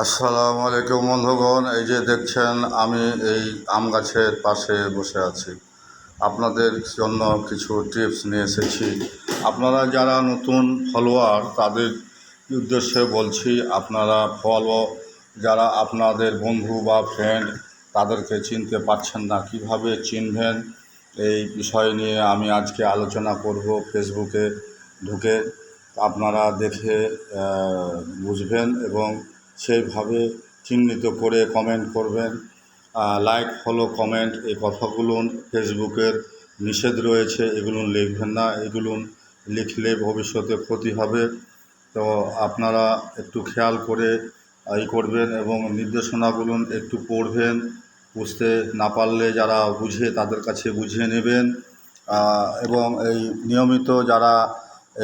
আসসালামু আলাইকুম বন্ধুগণ, এই যে দেখছেন আমি এই আম গাছের পাশে বসে আছি। আপনাদের জন্য কিছু টিপস নিয়ে এসেছি। আপনারা যারা নতুন ফলোয়ার তাদের উদ্দেশ্যে বলছি, আপনারা ফলো যারা আপনাদের বন্ধু বা ফ্রেন্ড তাদেরকে চিনতে পারছেন না, কীভাবে চিনবেন এই বিষয় নিয়ে আমি আজকে আলোচনা করব ফেসবুকে ঢুকে। আপনারা দেখে বুঝবেন এবং সেইভাবে চিহ্নিত করে কমেন্ট করবেন লাইক ফলো কমেন্ট এই কথাগুলো ফেসবুকের নিষেধ রয়েছে, এগুলো লিখবেন না, এগুলো লিখলে ভবিষ্যতে ক্ষতি হবে। তো আপনারা একটু খেয়াল করে ই করবেন এবং নির্দেশনাগুলো একটু পড়বেন, বুঝতে না পারলে যারা বুঝে তাদের কাছে বুঝিয়ে নেবেন। এবং এই নিয়মিত যারা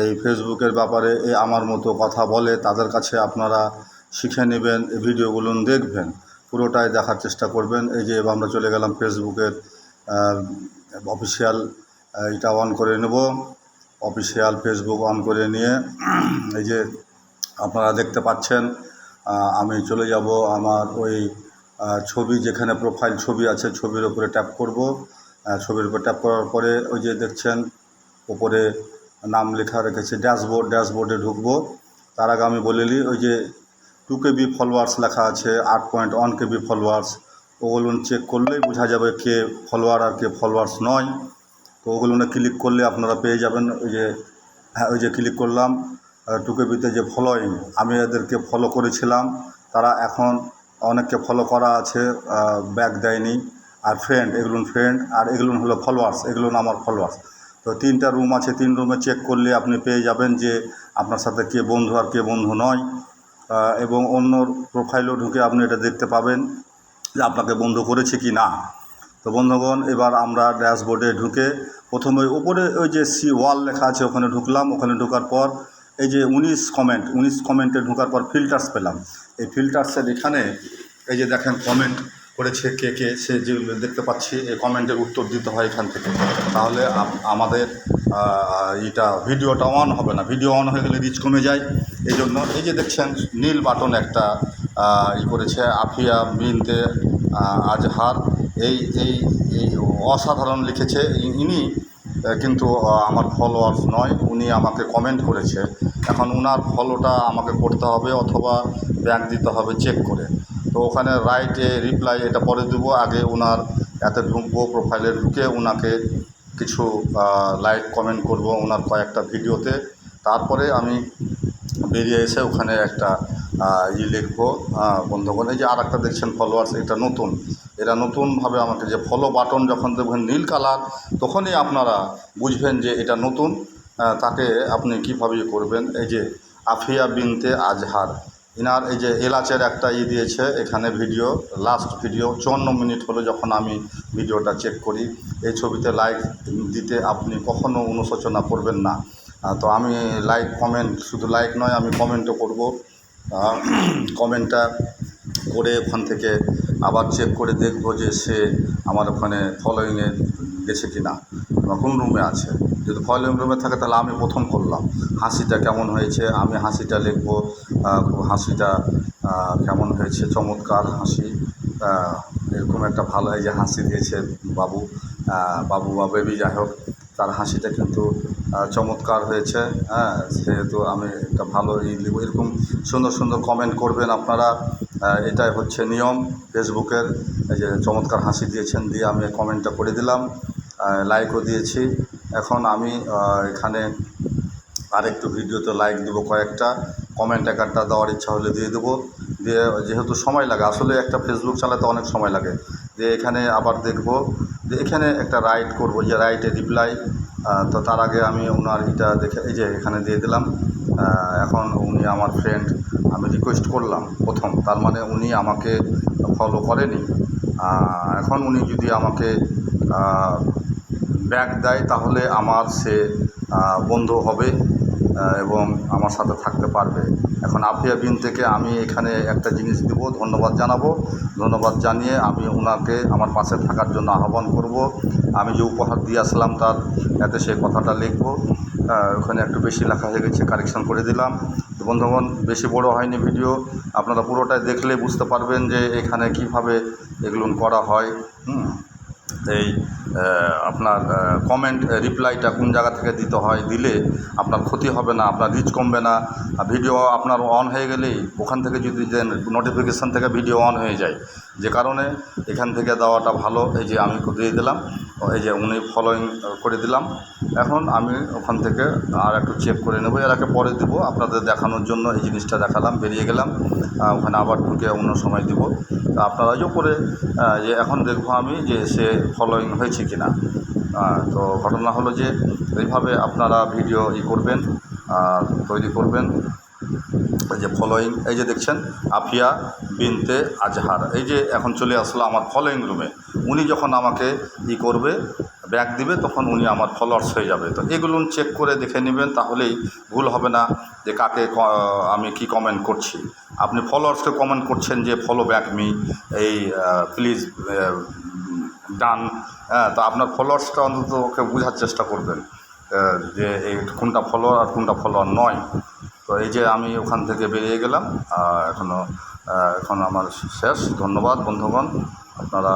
এই ফেসবুকের ব্যাপারে আমার মতো কথা বলে তাদের কাছে আপনারা শিখে নেবেন, এই ভিডিওগুলো দেখবেন, পুরোটাই দেখার চেষ্টা করবেন। এই যে আমরা চলে গেলাম ফেসবুকের অফিসিয়াল এটা অন করে নেব। অফিসিয়াল ফেসবুক অন করে নিয়ে, এই যে আপনারা দেখতে পাচ্ছেন আমি চলে যাব আমার ওই ছবি যেখানে প্রোফাইল ছবি আছে, ছবির উপরে ট্যাপ করব। ছবির উপর ট্যাপ করার পরে ওই যে দেখছেন ওপরে নাম লেখা রেখেছে ড্যাশবোর্ড ড্যাশবোর্ডে ঢুকবো। তার আগে আমি বলে নিই, ওই যে টু কেবি ফলোয়ার্স লেখা আছে, আট পয়েন্ট ওয়ান কেবি ফলোয়ার্স ওগুলো চেক করলেই বোঝা যাবে কে ফলোয়ার আর কে ফলোয়ার্স নয়। তো ওগুলো ক্লিক করলে আপনারা পেয়ে যাবেন ওই যে হ্যাঁ ওই যে ক্লিক করলাম টু কেবিতে যে ফলোয়িং আমি এদেরকে ফলো করেছিলাম। তারা এখন অনেককে ফলো করা আছে ব্যাক দেয়নি। আর ফ্রেন্ড এগুলো ফ্রেন্ড আর এগুলো হলো ফলোয়ার্স এগুলো আমার ফলোয়ার্স তো তিনটা রুম আছে, তিন রুমে চেক করলে আপনি পেয়ে যাবেন যে আপনার সাথে কে বন্ধু আর কে বন্ধু নয়। এবং অন্য প্রোফাইলও ঢুকে আপনি এটা দেখতে পাবেন যে আপনাকে বন্ধ করেছে কি না। তো বন্ধুগণ, এবার আমরা ড্যাশবোর্ডে ঢুকে প্রথমে উপরে ওই যে সি ওয়াল লেখা আছে, ওখানে ঢুকলাম। ওখানে ঢোকার পর এই যে উনিশ কমেন্ট উনিশ কমেন্টে ঢোকার পর ফিল্টার্স পেলাম। এই ফিল্টার্সের এখানে এই যে দেখেন কমেন্ট করেছে কে কে, সে যে দেখতে পাচ্ছি, এই কমেন্টের উত্তর দিতে হয় এখান থেকে। তাহলে আমাদের এটা ভিডিওটা অন হবে না। ভিডিও অন হয়ে গেলে রিচ কমে যায়। এই জন্য এই যে দেখছেন নীল বাটন একটা ই করেছে আফিয়া আহ, আজহার। এই এই এই অসাধারণ লিখেছে। ইনি কিন্তু আমার ফলোয়ার্স নয় উনি আমাকে কমেন্ট করেছে। এখন উনার ফলোটা আমাকে করতে হবে অথবা ব্যাক দিতে হবে চেক করে। তো ওখানে রাইটে রিপ্লাই এটা পরে দেবো। আগে ওনার এতে ঢুকবো প্রোফাইলে ঢুকে ওনাকে কিছু লাইক কমেন্ট করব ওনার কয়েকটা ভিডিওতে। তারপরে আমি বেরিয়ে এসে ওখানে একটা ই লিখব বন্ধুগণ। এই যে আর একটা দেখছেন ফলোয়ার্স এটা নতুন। এরা নতুনভাবে আমাকে যে ফলো বাটন যখন দেখবেন নীল কালার, তখনই আপনারা বুঝবেন যে এটা নতুন। তাকে আপনি কীভাবে করবেন? এই যে আফিয়া বিনতে আজহার। ইনার এই যে এলাচের একটা ই দিয়েছে, এখানে ভিডিও লাস্ট ভিডিও, চুয়ান্ন মিনিট হলো যখন আমি ভিডিওটা চেক করি। এই ছবিতে লাইক দিতে আপনি কখনো অনুশোচনা করবেন না। তো আমি লাইক কমেন্ট শুধু লাইক নয়, আমি কমেন্টও করব। কমেন্টটা করে ওখান থেকে আবার চেক করে দেখব যে সে আমার ওখানে ফলোয়িংয়ে গেছে কি না কোন রুমে আছে। যদি ফলোয়িং রুমে থাকে তাহলে আমি প্রথম করলাম। হাসিটা কেমন হয়েছে? আমি হাসিটা লিখব। হাসিটা আহ, কেমন হয়েছে? চমৎকার হাসি। এরকম একটা ভালো এই যে হাসি দিয়েছে বাবু। বাবু বা বেবি যাই হোক তার হাসিটা কিন্তু চমৎকার হয়েছে। হ্যাঁ সেহেতু আমি একটা ভালো ই লিখব এরকম সুন্দর সুন্দর কমেন্ট করবেন আপনারা। এটাই হচ্ছে নিয়ম ফেসবুকের। এই যে চমৎকার হাসি দিয়েছেন দিয়ে আমি কমেন্টটা করে দিলাম। লাইকও দিয়েছি। এখন আমি এখানে আরেকটু ভিডিওতে লাইক দেবো কয়েকটা। কমেন্ট একটা দেওয়ার ইচ্ছা হলে দিয়ে দেবো। দিয়ে যেহেতু সময় লাগে, আসলে একটা ফেসবুক চালাতে অনেক সময় লাগে। দিয়ে এখানে আবার দেখব, যে এখানে একটা রাইট করব যে রাইটে রিপ্লাই তো তার আগে আমি ওনার এটা দেখে, এই যে এখানে দিয়ে দিলাম। এখন উনি আমার ফ্রেন্ড আমি রিকোয়েস্ট করলাম প্রথম, তার মানে উনি আমাকে ফলো করেনি। এখন উনি যদি আমাকে ব্যাগ দেয় তাহলে আমার সে বন্ধু হবে। এবং আমার সাথে থাকতে পারবে। এখন আফিয়া বিন থেকে আমি এখানে একটা জিনিস দেবো, ধন্যবাদ জানাব। ধন্যবাদ জানিয়ে আমি ওনাকে আমার পাশে থাকার জন্য আহ্বান করব। আমি যে উপহার দিয়ে আসলাম তার, এতে সেই কথাটা লিখব। ওখানে একটু বেশি লেখা হয়ে গেছে, কারেকশন করে দিলাম। বন্ধুগণ, বেশি বড় হয়নি ভিডিও। আপনারা পুরোটাই দেখলে বুঝতে পারবেন যে এখানে কীভাবে এগুলো করা হয়। হুম। এই আপনার কমেন্ট রিপ্লাইটা কোন জায়গা থেকে দিতে হয়, দিলে আপনার ক্ষতি হবে না, আপনার রিচ কমবে না ভিডিও আপনার অন হয়ে গেলেই ওখান থেকে যদি দেন নোটিফিকেশান থেকে ভিডিও অন হয়ে যায়। যে কারণে এখান থেকে দেওয়াটা ভালো। এই যে আমি দিয়ে দিলাম, এই যে উনি ফলোয়িং করে দিলাম। এখন আমি ওখান থেকে আর একটু চেক করে নেব। এর আগে পরে দেবো, আপনাদের দেখানোর জন্য এই জিনিসটা দেখালাম, বেরিয়ে গেলাম। ওখানে আবার ঢুকে অন্য সময় দিব। তা আপনারা যে করে যে এখন দেখব আমি যে সে ফলোয়িং হয়েছে কি না তো ঘটনা হলো যে, এইভাবে আপনারা ভিডিও ই করবেন তৈরি করবেন। যে ফলোয়িং এই যে দেখছেন, আফিয়া বিনতে আজহার। এই যে এখন চলে আসলো আমার ফলোয়িং রুমে উনি যখন আমাকে ই করবে ব্যাক দিবে, তখন উনি আমার ফলোয়ার্স হয়ে যাবে। তো এগুলো চেক করে দেখে নেবেন, তাহলেই ভুল হবে না যে কাকে আমি কি কমেন্ট করছি। আপনি ফলোয়ার্সকে কমেন্ট করছেন যে ফলো ব্যাক মি এই প্লিজ ডান তো আপনার ফলোয়ার্সটা অন্তত ওকে বোঝার চেষ্টা করবেন যে এই কোনটা ফলোয়ার আর কোনটা ফলোয়ার নয়। তো এই যে আমি ওখান থেকে বেরিয়ে গেলাম এখনও এখন আমার শেষ। ধন্যবাদ বন্ধুগণ, আপনারা